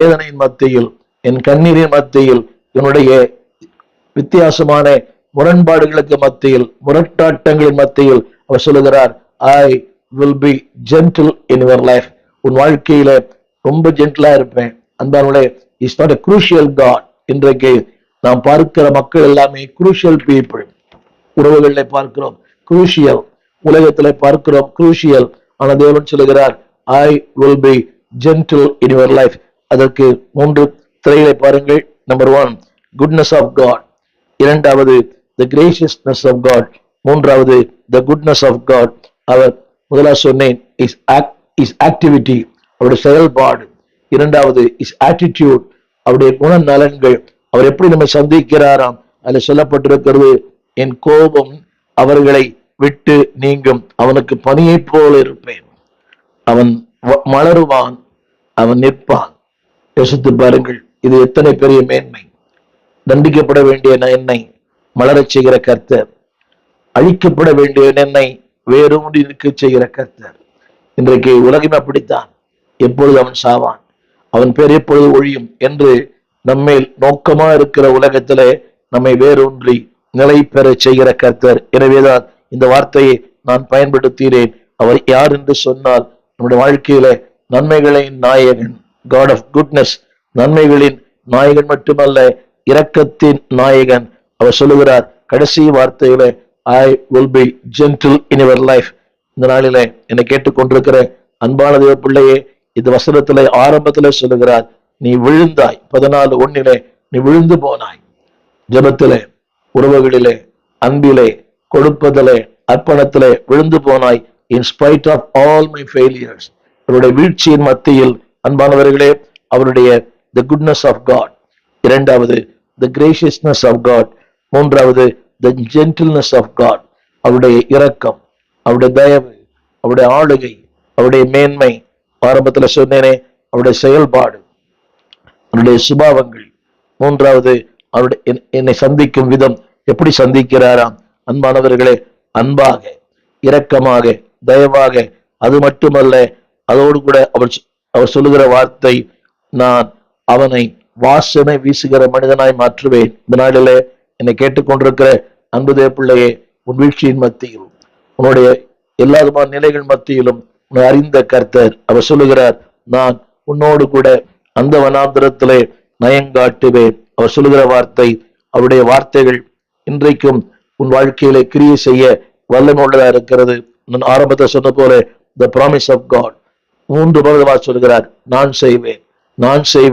வேதனையின் மத்தியில் என் கண்ணீரின் மத்தியில் என்னுடைய வித்தியாசமான முரண்பாடுகளுக்கு மத்தியில் முரட்டாட்டங்களின் மத்தியில் அவர் சொல்லுகிறார் I will be gentle in your life உன் வாழ்க்கையில ரொம்ப ஜென்டிலா இருப்பேன். அன்பானுடைய is not a crucial God இன்றைக்கு நாம் பார்க்கிற மக்கள் எல்லாமே குரூஷியல் பீப்புள் உறவுகளை பார்க்கிறோம் குரூஷியல் உலகத்தில் பார்க்கிறோம் குரூஷியல் ஆனால் தேவன் சொல்லுகிறார் I will be gentle in your life அதற்கு மூன்று திரைகளை பாருங்கள். Number one goodness of God இரண்டாவது த கிரேசியஸ்னஸ் ஆஃப் காட் மூன்றாவது த குட்னஸ் ஆஃப் காட் அவர் முதலாக சொன்னேன் இஸ் இஸ் ஆக்டிவிட்டி அவருடைய செயல்பாடு. இரண்டாவது இஸ் ஆட்டிடியூட் அவருடைய குணநலன்கள். அவர் எப்படி நம்ம சந்திக்கிறாராம்? அதில் சொல்லப்பட்டிருக்கிறது என் கோபம் அவர்களை விட்டு நீங்கும். அவனுக்கு பணியைப் போல இருப்பேன். அவன் வ- மலருவான். அவன் நிற்பான். யோசித்து பாருங்கள் இது எத்தனை பெரிய மேன்மை. தண்டிக்கப்பட வேண்டிய என்னை மலரச் செய்கிற கர்த்தர். அழிக்கப்பட வேண்டிய என்னை வேரூன்றி நிற்க செய்கிற கர்த்தர். இன்றைக்கு உலகம் அப்படித்தான். எப்பொழுது அவன் சாவான்? அவன் பேர் எப்பொழுது ஒழியும் என்று நம்மேல் நோக்கமா இருக்கிற உலகத்திலே நம்மை வேரூன்றி நிலை பெற செய்கிற கர்த்தர். எனவேதான் இந்த வார்த்தையை நான் பயன்படுத்தினேன் அவர் யார் என்று சொன்னால் நம்முடைய வாழ்க்கையில நன்மைகளின் நாயகன். காட் ஆஃப் குட்னஸ் நன்மைகளின் நாயகன் மட்டுமல்ல இரக்கத்தின் நாயகன். அவர் சொல்லுகிறார் கடைசி வார்த்தையில I will be gentle in your life இந்த நாளில என்னை கேட்டுக்கொண்டிருக்கிற அன்பான தேவ பிள்ளையே இந்த வசனத்துல ஆரம்பத்துல சொல்லுகிறார் நீ விழுந்தாய். பதினாலு ஒன்னிலே நீ விழுந்து போனாய். ஜபத்திலே உறவுகளிலே அன்பிலே கொடுப்பதிலே அர்ப்பணத்திலே விழுந்து போனாய் in spite of all my failures அவருடைய வீழ்ச்சியின் மத்தியில் அன்பானவர்களே அவருடைய த குட்னஸ் ஆஃப் காட் இரண்டாவது த கிரேஷியஸ்னஸ் ஆஃப் காட் மூன்றாவது த ஜென்டில்னஸ் ஆஃப் காட் அவருடைய இரக்கம் அவருடைய தயவு அவருடைய ஆளுகை அவருடைய மேன்மை ஆரம்பத்துல சொன்னேனே அவருடைய செயல்பாடு அவருடைய சுபாவங்கள் மூன்றாவது அவருடைய என்னை சந்திக்கும் விதம் எப்படி சந்திக்கிறாராம்? அன்பானவர்களே அன்பாக இரக்கமாக தயவாக அது மட்டுமல்ல அதோடு கூட அவர் அவர் சொல்லுகிற வார்த்தை நான் அவனை வாசனை வீசுகிற மனிதனாய் மாற்றுவேன். இந்த நாளிலே என்னை கேட்டுக்கொண்டிருக்கிற அன்புதே பிள்ளையே உன் வீழ்ச்சியின் மத்தியில் உன்னுடைய எல்லா விதமான நிலைகள் மத்தியிலும் உன்னை அறிந்த கர்த்தர். அவர் சொல்லுகிறார் நான் உன்னோடு கூட அந்த வனாந்திரத்திலே நயங்காட்டுவேன் அவர் சொல்லுகிற வார்த்தை அவருடைய வார்த்தைகள் இன்றைக்கும் உன் வாழ்க்கையிலே கிரியை செய்ய வல்லமுள்ளதா இருக்கிறது. நான் ஆரம்பத்தை சொன்ன போல த ப்ராமிஸ் ஆஃப் காட் மூன்று பதவா சொல்கிறார் நான் செய்வேன். நான் செய்வேன்.